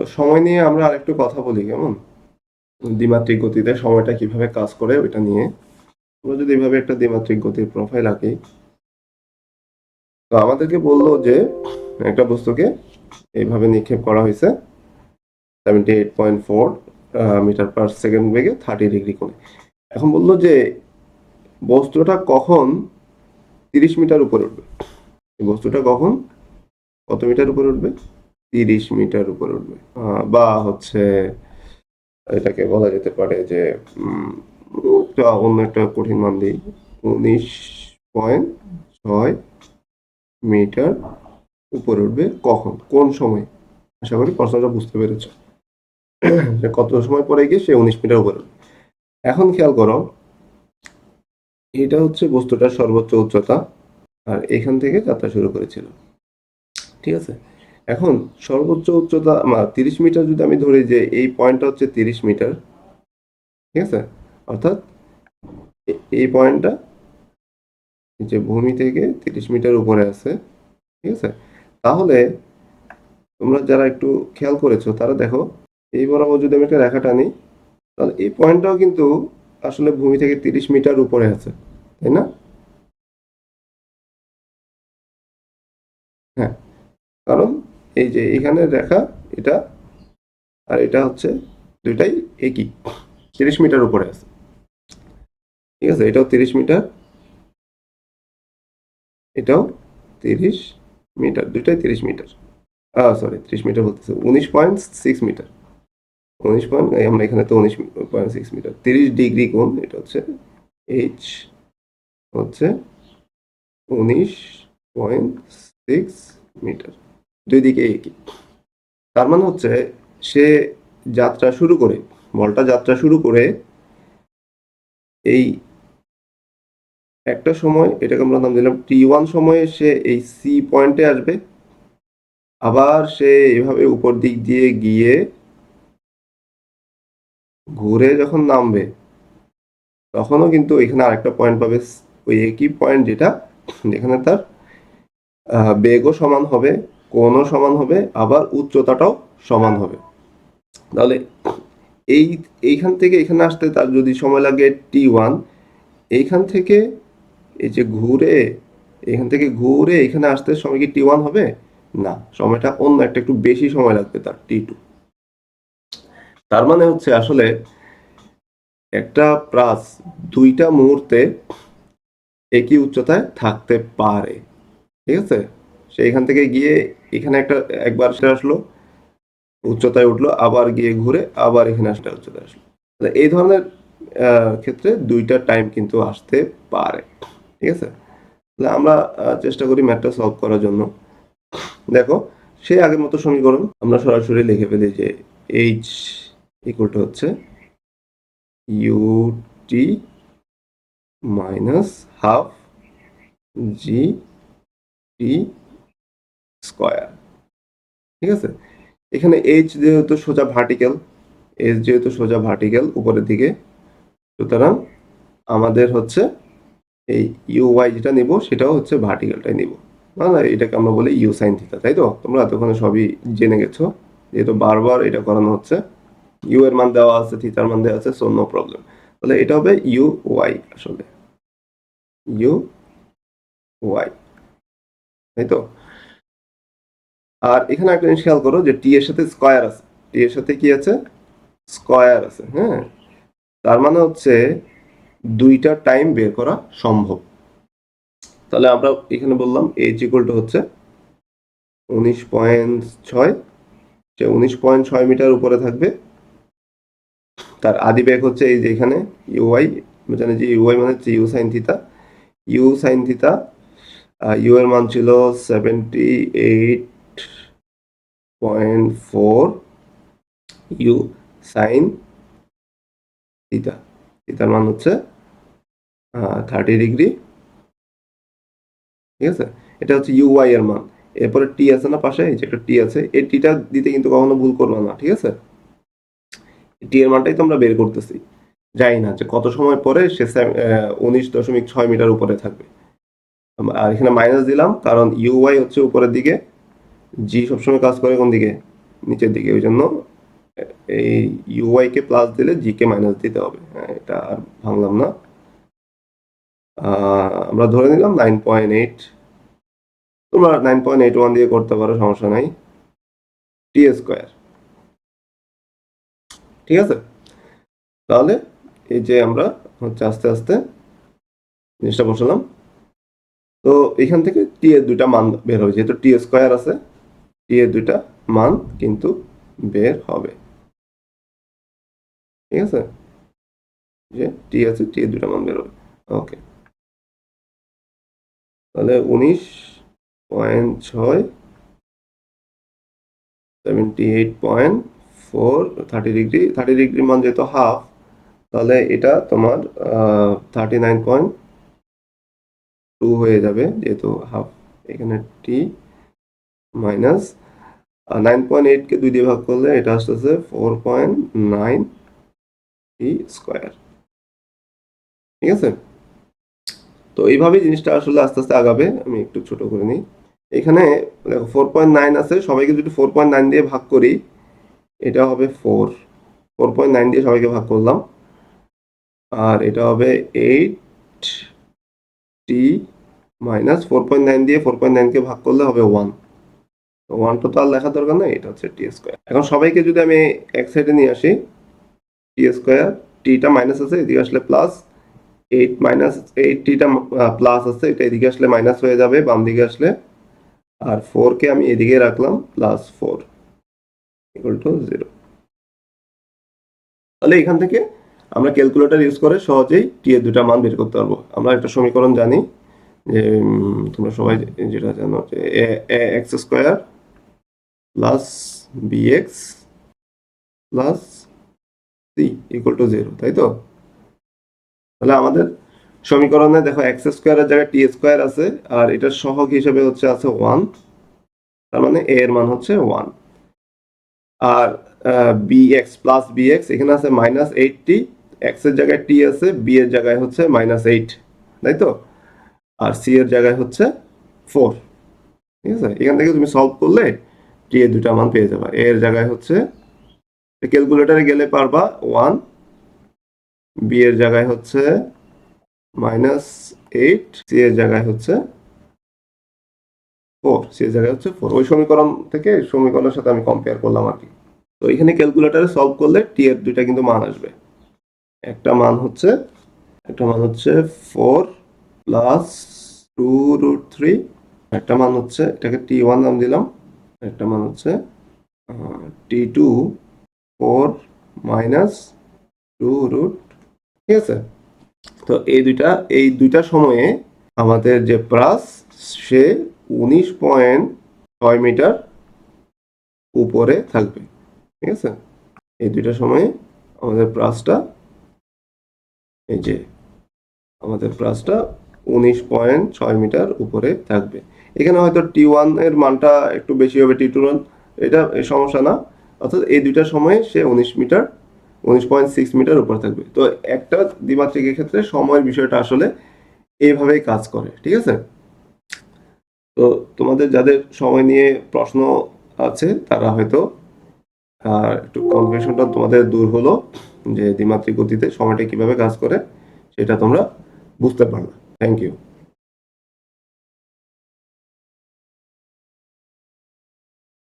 তো সময় নিয়ে আমরা আরেকটু কথা বলি, কেমন? দ্বিমাত্রিক গতিতে সময়টা কীভাবে কাজ করে ওইটা নিয়ে। আমরা যদি এভাবে একটা দ্বিমাত্রিক গতির প্রোফাইল আঁকি। তো আমাদেরকে বলল যে, একটা বস্তুকে এইভাবে নিক্ষেপ করা হয়েছে seventy eight point four metre per second বেগে থার্টি ডিগ্রি কোণে। এখন বলল যে, বস্তুটা কখন তিরিশ মিটার উপরে উঠবে? বস্তুটা কখন? কত মিটার উপরে উঠবে? তিরিশ মিটার উপরে উঠবে। বা হচ্ছে এটাকে বলা যেতে পারে যে অন্য একটা কঠিন মান দিই। উনিশ পয়েন্ট ছয় মিটার উপরে উঠবে কখন? কোন সময়? আশা করি প্রশ্নটা বুঝতে পেরেছ। কত সময় পরে গিয়ে সে উনিশ মিটার উপরে উঠবে। এখন খেয়াল করো, এটা হচ্ছে বস্তুটার সর্বোচ্চ উচ্চতা, আর এখান থেকে যাত্রা শুরু করেছিল। ঠিক আছে? এখন সর্বোচ্চ উচ্চতা তিরিশ মিটার যদি আমি ধরি যে এই পয়েন্টটা হচ্ছে তিরিশ মিটার, ঠিক আছে? অর্থাৎ এই পয়েন্টটা যে ভূমি থেকে তিরিশ মিটার উপরে আছে, ঠিক আছে? তাহলে তোমরা যারা একটু খেয়াল করেছ, তারা দেখো, এই বরাবর যদি আমি একটা রেখা টানি, তাহলে এই পয়েন্টটাও কিন্তু আসলে ভূমি থেকে তিরিশ মিটার উপরে আছে, তাই না? হ্যাঁ কারণ এই যে এখানে রেখা, এটা, আর এটা হচ্ছে দুইটাই একই। তিরিশ মিটার উপরে আছে। ঠিক আছে, এটাও তিরিশ মিটার। এটাও তিরিশ মিটার, দুইটাই তিরিশ মিটার। সরি ত্রিশ মিটার বলতেছে। উনিশ পয়েন্ট সিক্স মিটার। উনিশ পয়েন্ট আমরা এখানে তো উনিশ পয়েন্ট সিক্স মিটার। তিরিশ ডিগ্রি কোণ, এটা হচ্ছে এইচ হচ্ছে উনিশ পয়েন্ট সিক্স মিটার। দুই দিকে একই। তার মানে হচ্ছে সে যাত্রা শুরু করে, বলটা যাত্রা শুরু করে এই একটা সময়, এটাকে আমরা নাম দিলাম টি ওয়ান সময়ে সে এই সি পয়েন্টে আসবে। আবার সে এভাবে উপর দিক দিয়ে গিয়ে ঘুরে যখন নামবে, তখনও কিন্তু এখানে আরেকটা পয়েন্ট পাবে। ওই একই পয়েন্ট যেটা যেখানে তার বেগও সমান হবে। কোণও সমান হবে, আবার উচ্চতাটাও সমান হবে। তাহলে এই, এইখান থেকে এখানে আসতে তার যদি সময় লাগে টি ওয়ান, এইখান থেকে এই যে ঘুরে এখান থেকে ঘুরে এখানে আসতে সময় কি টি ওয়ান হবে? না, সময়টা অন্য একটা, একটু বেশি সময় লাগবে তার, টি টু। তার মানে হচ্ছে আসলে একটা প্রাস দুইটা মুহূর্তে একই উচ্চতায় থাকতে পারে। ঠিক আছে? সে এখান থেকে গিয়ে এখানে একটা একবার সে আসলো, উচ্চতায় উঠল, আবার গিয়ে ঘুরে আবার এখানে আসলে উচ্চতায় আসলো। এই ধরনের ক্ষেত্রে দুইটা টাইম কিন্তু আসতে পারে, ঠিক আছে? তাহলে আমরা চেষ্টা করি ম্যাথটা সলভ করার জন্য। দেখো, সেই আগের মতো সমীকরণ আমরা সরাসরি লিখে ফেলি যে এইচ ইকুয়াল টু হচ্ছে U T minus half G T square. ঠিক আছে? এখানে এইচ যেহেতু সোজা ভার্টিক্যাল এইচ যেহেতু সোজা ভার্টিক্যাল উপরের দিকে। সুতরাং আমাদের হচ্ছে এই ইউ ওয়াই যেটা নিব, সেটাও হচ্ছে ভার্টিক্যালটাই নিব। মানে এটাকে আমরা বলি ইউ সাইন থিটা তাই তো? তোমরা এতক্ষণে সবই জেনে গেছো। যেহেতু বারবার এটা করানো হচ্ছে ইউ এর মান দেওয়া আছে থিটার মান দেওয়া আছে সো নো প্রবলেম তাহলে এটা হবে ইউ ওয়াই আসলে। ইউ ওয়াই তাই তো? আর এখানে একটা জিনিস খেয়াল করো যে টি এর সাথে স্কয়ার আছে। টি এর সাথে কি আছে? স্কয়ার আছে হ্যাঁ? তার মানে হচ্ছে দুইটা টাইম বের করা সম্ভব। তাহলে আমরা এখানে বললাম এইচ ইকুয়াল টু হচ্ছে উনিশ পয়েন্ট ছয়। সে উনিশ পয়েন্ট ছয় মিটার উপরে থাকবে। তার আদি বেগ হচ্ছে এই যে এখানে ইউআই জানি যে ইউআই মানে হচ্ছে U sine theta U sine theta U এর মান ছিল seventy eight point four U থিতার মান হচ্ছে থার্টি ডিগ্রি। ঠিক আছে? এটা হচ্ছে ইউআই এর মান। এরপরে টি আছে না পাশে? এই যে একটা টি আছে। এই টিটা দিতে কিন্তু কখনো ভুল করবে না, ঠিক আছে? টি এর মানটাই তো আমরা বের করতেছি। জানি না যে কত সময় পরে সে উনিশ দশমিক ছয় মিটার উপরে থাকবে। আর এখানে মাইনাস দিলাম, কারণ ইউআই হচ্ছে উপরের দিকে। জি সবসময় কাজ করে কোন দিকে? নিচের দিকে। ওই জন্য এই ইউআই কে প্লাস দিলে জি কে মাইনাস দিতে হবে। হ্যাঁ এটা আর ভাঙলাম না। আমরা ধরে নিলাম নাইন পয়েন্ট এইট তোমরা নাইন পয়েন্ট এইট ওয়ান দিয়ে করতে পারো, সমস্যা নাই। টি স্কোয়ার ঠিক আছে? তাহলে এই যে আমরা হচ্ছে আস্তে আস্তে জিনিসটা বসালাম। তো এখান থেকে টি এর দুইটা মান বের হবে, যেহেতু টি স্কোয়ার আছে। টি এর দুইটা মান কিন্তু বের হবে। ঠিক আছে? যে টি আছে টি এর দুইটা মান বের হবে। ওকে। তাহলে উনিশ পয়েন্ট ছয় seventy eight point four thirty degree thirty degree মান যেহেতু হাফ তাহলে এটা তোমার থার্টি নাইন পয়েন্ট টু হয়ে যাবে যেহেতু হাফ এখানে টি মাইনাস নাইন পয়েন্ট এইটকে দুই দিয়ে ভাগ করলে এটা আসতেছে four point nine T square ঠিক আছে? তো এইভাবেই জিনিসটা আসলে আস্তে আস্তে আগাবে, আমি একটু ছোট করে নিই। এখানে দেখো ফোর পয়েন্ট নাইন আছে, সবাইকে যদি ফোর পয়েন্ট নাইন দিয়ে ভাগ করি, এটা হবে ফোর ফোর পয়েন্ট নাইন দিয়ে সবাইকে ভাগ করলাম, আর এটা হবে eight T minus four point nine দিয়ে ফোর পয়েন্ট নাইনকে ভাগ করলে হবে ওয়ান ওয়ানটা তো আর লেখার দরকার নাই, এটা হচ্ছে টি স্কোয়ার এখন সবাইকে যদি আমি এক সাইডে নিয়ে আসি টি স্কোয়ার টিটা মাইনাস আছে, এদিকে আসলে plus eight minus eight theta plus আছে, এটা এদিকে আসলে মাইনাস হয়ে যাবে, বাম দিকে আসলে, আর ফোরকে আমি এদিকে রাখলাম plus four equal to zero তাহলে এখান থেকে আমরা ক্যালকুলেটর ইউজ করে সহজেই টি এর দুটা মান বের করতে পারব। আমরা একটা সমীকরণ জানি, যে তোমরা সবাই যেটা জানো যে X square plus B X plus C equal to zero তাই তো? তাহলে আমাদের সমীকরণে দেখো এক্স স্কোয়ারের জায়গায় টি স্কোয়ার আছে, আর এটার সহগ হিসেবে হচ্ছে আছে ওয়ান তার মানে এ এর মান হচ্ছে ওয়ান আর B X plus B X এখানে আছে মাইনাস এইট টি এক্সের জায়গায় টি আছে বি এর জায়গায় হচ্ছে মাইনাস এইট তাই তো? আর সি এর জায়গায় হচ্ছে ফোর ঠিক আছে? এখান থেকে তুমি সলভ করলে টি এর দুটা মান পেয়ে যাবা। এর জায়গায় হচ্ছে ক্যালকুলেটারে গেলে পারবা ওয়ান বি এর জায়গায় হচ্ছে মাইনাস এইট সি এর জায়গায় হচ্ছে ফোর সি এর জায়গায় হচ্ছে ফোর ওই সমীকরণ থেকে সমীকরণের সাথে আমি কম্পেয়ার করলাম আর কি। তো এখানে ক্যালকুলেটারে সলভ করলে টি এর দুইটা কিন্তু মান আসবে। একটা মান হচ্ছে, একটা মান হচ্ছে four plus two root three একটা মান হচ্ছে, এটাকে টি ওয়ান নাম দিলাম। একটা মান হচ্ছে T two four minus two root ঠিক আছে? তো এই দুইটা এই দুইটা সময়ে আমাদের যে প্রাস সে উনিশ পয়েন্ট ছয় মিটার উপরে থাকবে, ঠিক আছে? এই দুইটা সময়ে আমাদের প্রাসটা এই যে, আমাদের প্রাসটা উনিশ পয়েন্ট ছয় মিটার উপরে থাকবে। এখানে হয়তো টি ওয়ানের মানটা একটু বেশি হবে টি টু এটা সমস্যা না। অর্থাৎ এই দুইটা সময়ে সে উনিশ মিটার, উনিশ পয়েন্ট সিক্স মিটার উপরে থাকবে। তো একটা দ্বিমাত্রিকের ক্ষেত্রে সময়ের বিষয়টা আসলে এইভাবেই কাজ করে, ঠিক আছে? তো তোমাদের যাদের সময় নিয়ে প্রশ্ন আছে, তারা হয়তো আর একটু কনফিউশনটা তোমাদের দূর হলো যে দ্বিমাত্রিক গতিতে সময়টা কীভাবে কাজ করে, সেটা তোমরা বুঝতে পারবে থ্যাংক ইউ